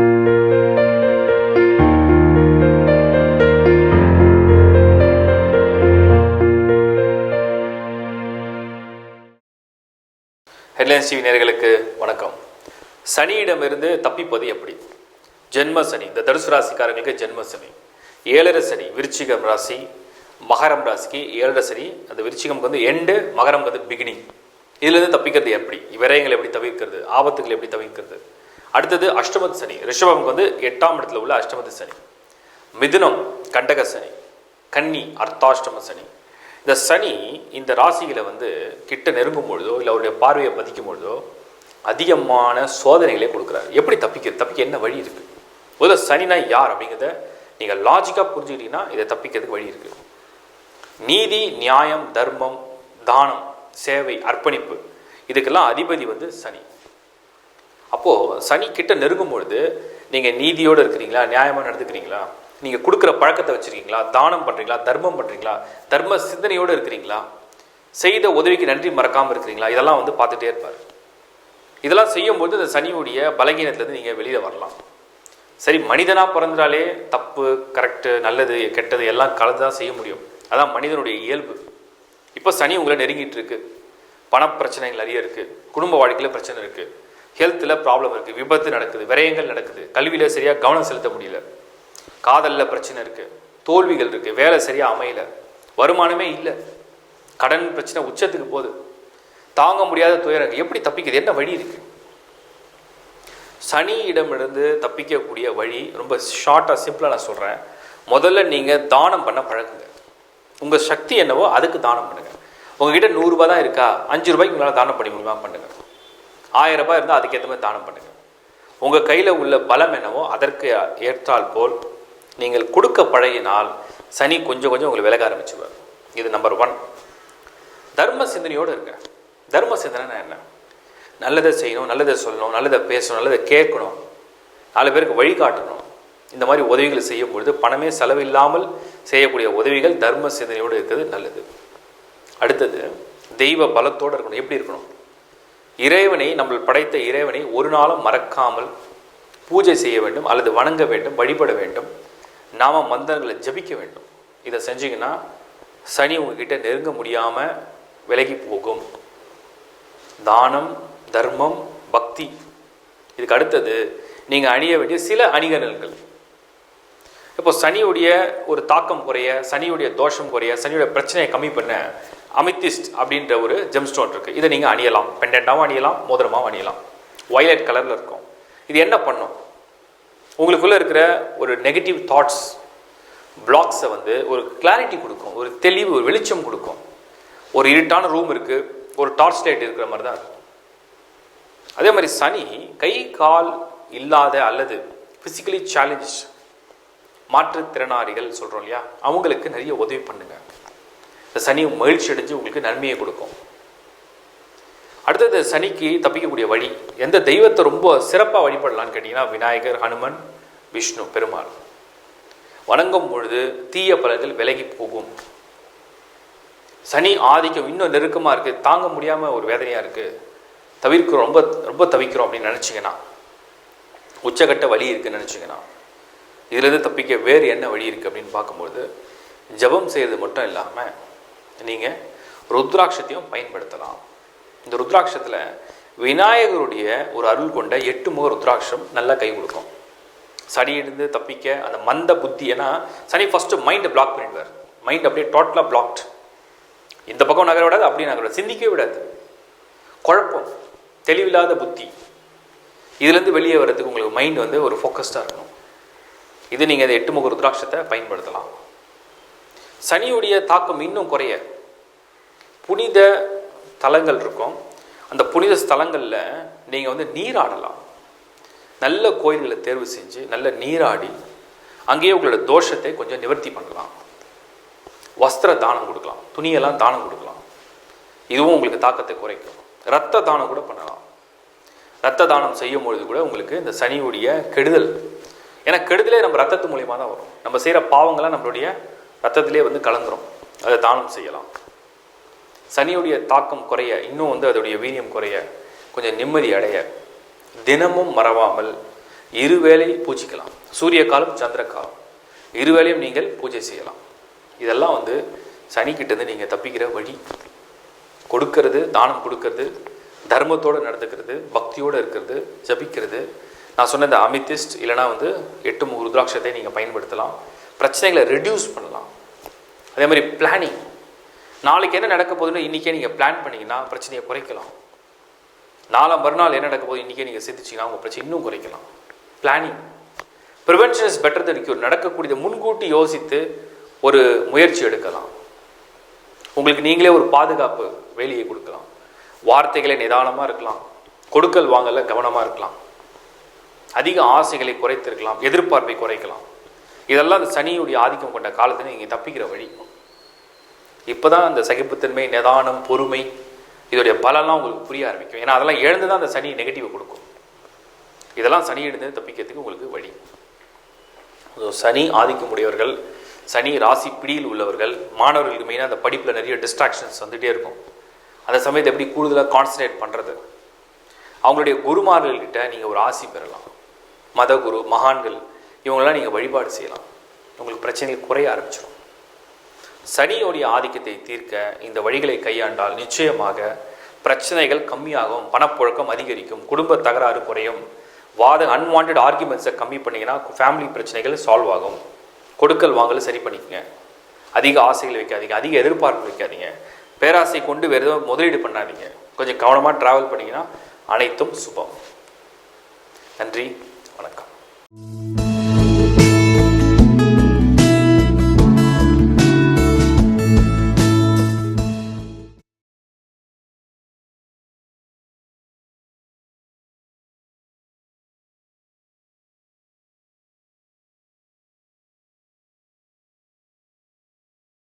Headlines TV நேர்களுக்கு வணக்கம். சனியிடமிருந்து தப்பிப்பது எப்படி? ஜென்ம சனி இந்த தனுசு ராசிக்காரங்களுக்கு ஜென்ம சனி. ஏழரை சனி விருச்சிகம் ராசி மகரம் ராசிக்கு ஏழரை சனி அந்த விருச்சிகம்க்கு வந்து எண்டு மகரம்க்கு வந்து பிகினிங் இதுலேருந்து தப்பிக்கிறது எப்படி? விரயங்களை எப்படி தவிர்க்கிறது? ஆபத்துகளை எப்படி தவிர்க்கிறது? அடுத்தது அஷ்டமத்து சனி. ரிஷபம்க்கு வந்து எட்டாம் இடத்துல உள்ள அஷ்டமத்து சனி. மிதுனம் கண்டக சனி. கன்னி அர்த்தாஷ்டம சனி. இந்த சனி இந்த ராசிகளை வந்து கிட்ட நெருங்கும் பொழுதோ இல்லை அவருடைய பார்வையை பதிக்கும் பொழுதோ அதிகமான சோதனைகளை கொடுக்குறாரு. எப்படி தப்பிக்கிறது தப்பிக்க என்ன வழி இருக்குது முதல்ல சனினா யார் அப்படிங்கிறத நீங்கள் லாஜிக்காக புரிஞ்சுக்கிட்டீங்கன்னா இதை தப்பிக்கிறதுக்கு வழி இருக்குது நீதி நியாயம் தர்மம் தானம் சேவை அர்ப்பணிப்பு. இதுக்கெல்லாம் அதிபதி வந்து சனி. அப்போது சனி கிட்ட நெருங்கும் பொழுது நீங்கள் நீதியோடு இருக்கிறீங்களா? நியாயமாக நடந்துக்கிறீங்களா? நீங்கள் கொடுக்குற பழக்கத்தை வச்சுருக்கீங்களா? தானம் பண்ணுறீங்களா தர்மம் பண்ணுறீங்களா தர்ம சிந்தனையோடு இருக்கிறீங்களா? செய்த உதவிக்கு நன்றி மறக்காமல் இருக்கிறீங்களா? இதெல்லாம் வந்து பார்த்துட்டே இருப்பார். இதெல்லாம் செய்யும்போது இந்த சனியுடைய பலகீனத்துலேருந்து நீங்கள் வெளியில் வரலாம். சரி மனிதனாக பிறந்தாலே தப்பு கரெக்டு நல்லது கெட்டது எல்லாம் கலந்து தான் செய்ய முடியும். அதான் மனிதனுடைய இயல்பு. இப்போ சனி உங்களை நெருங்கிட்டு இருக்கு. பணப்பிரச்சனைகள் நிறைய இருக்குது குடும்ப வாழ்க்கையில் பிரச்சனை இருக்குது ஹெல்த்தில் ப்ராப்ளம் இருக்குது விபத்து நடக்குது விரயங்கள் நடக்குது. கல்வியில் சரியாக கவனம் செலுத்த முடியல. காதலில் பிரச்சனை இருக்குது தோல்விகள் இருக்குது வேலை சரியாக அமையல வருமானமே இல்லை. கடன் பிரச்சனை உச்சத்துக்கு போகுது. தாங்க முடியாத துயரங்கள் எப்படி தப்பிக்குது? என்ன வழி இருக்குது சனியிடமிருந்து தப்பிக்கக்கூடிய வழி ரொம்ப ஷார்ட்டாக சிம்பிளாக நான் சொல்கிறேன் முதல்ல நீங்கள் தானம் பண்ண பழகுங்க. உங்கள் சக்தி என்னவோ அதுக்கு தானம் பண்ணுங்கள் உங்ககிட்ட நூறுரூபா தான் இருக்கா? அஞ்சு ரூபாய்க்கு உங்களால் தானம் பண்ணி முடியுமா? பண்ணுங்கள் ஆயிரம் ரூபாய் இருந்தால் அதுக்கேற்ற மாதிரி தானம் பண்ணுங்கள் உங்கள் கையில் உள்ள பலம் என்னவோ அதற்கு ஏற்றால் போல் நீங்கள் கொடுக்க பழகினால் சனி கொஞ்சம் கொஞ்சம் உங்களை விலக ஆரம்பிச்சுவார். இது நம்பர் ஒன் தர்ம சிந்தனையோடு இருங்க. தர்ம சிந்தனைனா என்ன? நல்லதை செய்யணும் நல்லதை சொல்லணும் நல்லதை பேசணும் நல்லதை கேட்கணும். நாலு பேருக்கு வழிகாட்டணும் இந்த மாதிரி உதவிகளை செய்யும் பொழுது பணமே செலவில்லாமல் செய்யக்கூடிய உதவிகள் தர்ம சிந்தனையோடு இருக்கிறது நல்லது. அடுத்தது தெய்வ பலத்தோடு இருக்கணும். எப்படி இருக்கணும்? இறைவனை நம்ம படைத்த இறைவனை ஒரு நாளும் மறக்காமல் பூஜை செய்ய வேண்டும் அல்லது வணங்க வேண்டும் வழிபட வேண்டும். நாம மந்திரங்களை ஜபிக்க வேண்டும். இதை செஞ்சீங்கன்னா சனி உங்ககிட்ட நெருங்க முடியாமல் விலகி போகும். தானம் தர்மம் பக்தி. இதுக்கு அடுத்தது நீங்கள் அணிய வேண்டிய சில அணிகலன்கள். இப்போ சனியுடைய ஒரு தாக்கம் குறைய சனியுடைய தோஷம் குறைய சனியுடைய பிரச்சனையை கம்மி பண்ண அமித்திஸ்ட் அப்படின்ற ஒரு ஜெம்ஸ்டோன் இருக்குது இதை நீங்கள் அணியலாம். பெண்டண்டாகவும் அணியலாம் மோதிரமாகவும் அணியலாம். வயலட் கலரில் இருக்கும். இது என்ன பண்ணும்? உங்களுக்குள்ளே இருக்கிற ஒரு நெகட்டிவ் தாட்ஸ் பிளாக்ஸை வந்து ஒரு கிளாரிட்டி கொடுக்கும். ஒரு தெளிவு ஒரு வெளிச்சம் கொடுக்கும். ஒரு இருட்டான ரூம் இருக்குது ஒரு டார்ச் லைட் இருக்கிற மாதிரி தான் இருக்கும். அதே மாதிரி சனி கை கால் இல்லாத அல்லது ஃபிசிக்கலி சேலஞ்ச் மாற்றுத்திறனாளிகள் சொல்கிறோம் இல்லையா? அவங்களுக்கு நிறைய உதவி பண்ணுங்கள் இந்த சனி மகிழ்ச்சி அடைஞ்சு உங்களுக்கு நன்மையை கொடுக்கும். அடுத்தது சனிக்கு தப்பிக்கக்கூடிய வழி எந்த தெய்வத்தை ரொம்ப சிறப்பாக வழிபடலான்னு கேட்டிங்கன்னா விநாயகர் ஹனுமன் விஷ்ணு பெருமாள். வணங்கும் பொழுது தீய பலன்கள் விலகி போகும். சனி ஆதிக்கம் இன்னும் நெருக்கமாக இருக்குது தாங்க முடியாமல் ஒரு வேதனையாக இருக்குது தவிர்க்கிறோம் ரொம்ப ரொம்ப தவிக்கிறோம் அப்படின்னு நினச்சிங்கன்னா உச்சகட்ட வழி இருக்குன்னு நினச்சிங்கன்னா இதுலேருந்து தப்பிக்க வேறு என்ன வழி இருக்குது அப்படின்னு பார்க்கும்பொழுது ஜபம் செய்கிறது மட்டும் இல்லாமல் நீங்கள் ருத்ராட்சத்தையும் பயன்படுத்தலாம். இந்த ருத்ராட்சத்தில் விநாயகருடைய ஒரு அருள் கொண்ட எட்டு முக ருத்ராட்சம் நல்லா கை கொடுக்கும். சனியிலிருந்து தப்பிக்க அந்த மந்த புத்தி ஏன்னா சனி ஃபஸ்ட்டு மைண்டை பிளாக் பண்ணிடுவார். மைண்ட் அப்படியே டோட்டலாக பிளாக்ட் இந்த பக்கம் நகர விடாது அப்படியே நகர விடாது. சிந்திக்கவே விடாது. குழப்பம் தெளிவில்லாத புத்தி. இதுலேருந்து வெளியே வர்றதுக்கு உங்களுக்கு மைண்ட் வந்து ஒரு ஃபோக்கஸ்டாக இருக்கணும். இது நீங்கள் அந்த எட்டு முக ருத்ராட்சத்தை பயன்படுத்தலாம். சனியுடைய தாக்கம் இன்னும் குறைய. புனித தலங்கள் இருக்கும். அந்த புனித ஸ்தலங்களில் நீங்கள் வந்து நீராடலாம் நல்ல கோயில்களை தேர்வு செஞ்சு நல்ல நீராடி அங்கேயே உங்களோட தோஷத்தை கொஞ்சம் நிவர்த்தி பண்ணலாம். வஸ்திர தானம் கொடுக்கலாம். துணியெல்லாம் தானம் கொடுக்கலாம். இதுவும் உங்களுக்கு தாக்கத்தை குறைக்கும். ரத்த தானம் கூட பண்ணலாம். ரத்த தானம் செய்யும் பொழுது கூட உங்களுக்கு இந்த சனியுடைய கெடுதல். ஏன்னா கெடுதலே நம்ம ரத்தத்து மூலியமாக தான் வரும். நம்ம செய்கிற பாவங்கள்லாம் நம்மளுடைய ரத்தத்திலே வந்து கலந்துரும். அதை தானம் செய்யலாம். சனியுடைய தாக்கம் குறைய இன்னும் வந்து அதோடைய வீரியம் குறைய கொஞ்சம் நிம்மதி அடைய தினமும் மறவாமல் இருவேளை பூஜிக்கலாம். சூரிய காலம் சந்திர காலம். இருவேளையும் நீங்கள் பூஜை செய்யலாம். இதெல்லாம் வந்து சனிக்கிட்டேருந்து நீங்கள் தப்பிக்கிற வழி. கொடுக்கறது தானம் கொடுக்கறது தர்மத்தோடு நடந்துக்கிறது பக்தியோடு இருக்கிறது ஜபிக்கிறது. நான் சொன்ன இந்த அமித்திஸ்ட் இல்லைனா வந்து எட்டு ருத்ராட்சத்தை நீங்கள் பயன்படுத்தலாம். பிரச்சனைகளை ரெடியூஸ் பண்ணலாம். அதே மாதிரி பிளானிங் நாளைக்கு என்ன நடக்க போகுதுன்னு இன்றைக்கே நீங்கள் பிளான் பண்ணிங்கன்னா பிரச்சனையை குறைக்கலாம். நாளை மறுநாள் என்ன நடக்க போகுது இன்றைக்கே நீங்கள் சிந்திச்சிங்கன்னா உங்கள் பிரச்சனை இன்னும் குறைக்கலாம். Planning prevention is better than cure நடக்கக்கூடியதை முன்கூட்டி யோசித்து ஒரு முயற்சி எடுக்கலாம். உங்களுக்கு நீங்களே ஒரு பாதுகாப்பு வேலையை கொடுக்கலாம். வார்த்தைகளை நிதானமாக இருக்கலாம். கொடுக்கல் வாங்கல கவனமாக இருக்கலாம். அதிக ஆசைகளை குறைத்திருக்கலாம். எதிர்பார்ப்பை குறைக்கலாம். இதெல்லாம் அந்த சனியுடைய ஆதிக்கம் கொண்ட காலத்தில் நீங்கள் தப்பிக்கிற வழி. இப்போ தான் அந்த சகிப்புத்தன்மை நிதானம் பொறுமை இதோடைய பலம்லாம் உங்களுக்கு புரிய ஆரம்பிக்கும். ஏன்னா அதெல்லாம் எழுந்து தான் அந்த சனி நெகட்டிவை கொடுக்கும். இதெல்லாம் சனி எழுந்து தப்பிக்கிறதுக்கு உங்களுக்கு வழி. சனி ஆதிக்கம் உடையவர்கள் சனி ராசி பிடியில் உள்ளவர்கள் மாணவர்களுக்கு மெயினாக அந்த படிப்பில் நிறைய டிஸ்ட்ராக்ஷன்ஸ் வந்துகிட்டே இருக்கும். அந்த சமயத்தை எப்படி கூடுதலாக கான்சன்ட்ரேட் பண்ணுறது அவங்களுடைய குருமார்கள்கிட்ட நீங்கள் ஒரு ஆசி பெறலாம். மத குரு மகான்கள் இவங்களாம் நீங்கள் வழிபாடு செய்யலாம். உங்களுக்கு பிரச்சனைகள் குறைய ஆரம்பிச்சிடும் சனியோடைய ஆதிக்கத்தை தீர்க்க இந்த வழிகளை கையாண்டால் நிச்சயமாக பிரச்சனைகள் கம்மியாகும் பணப்புழக்கம் அதிகரிக்கும் குடும்ப தகராறு குறையும். வாத அன்வான்ட் ஆர்குமெண்ட்ஸை கம்மி பண்ணிங்கன்னா ஃபேமிலி பிரச்சனைகள் சால்வ் ஆகும். கொடுக்கல் வாங்கல் சரி பண்ணிக்கங்க. அதிக ஆசைகள் வைக்காதீங்க அதிக எதிர்பார்ப்பு வைக்காதீங்க. பேராசை கொண்டு வேறு எதுவும் முதலீடு பண்ணாதீங்க. கொஞ்சம் கவனமாக ட்ராவல் பண்ணிங்கன்னா அனைத்தும் சுபம். நன்றி வணக்கம்.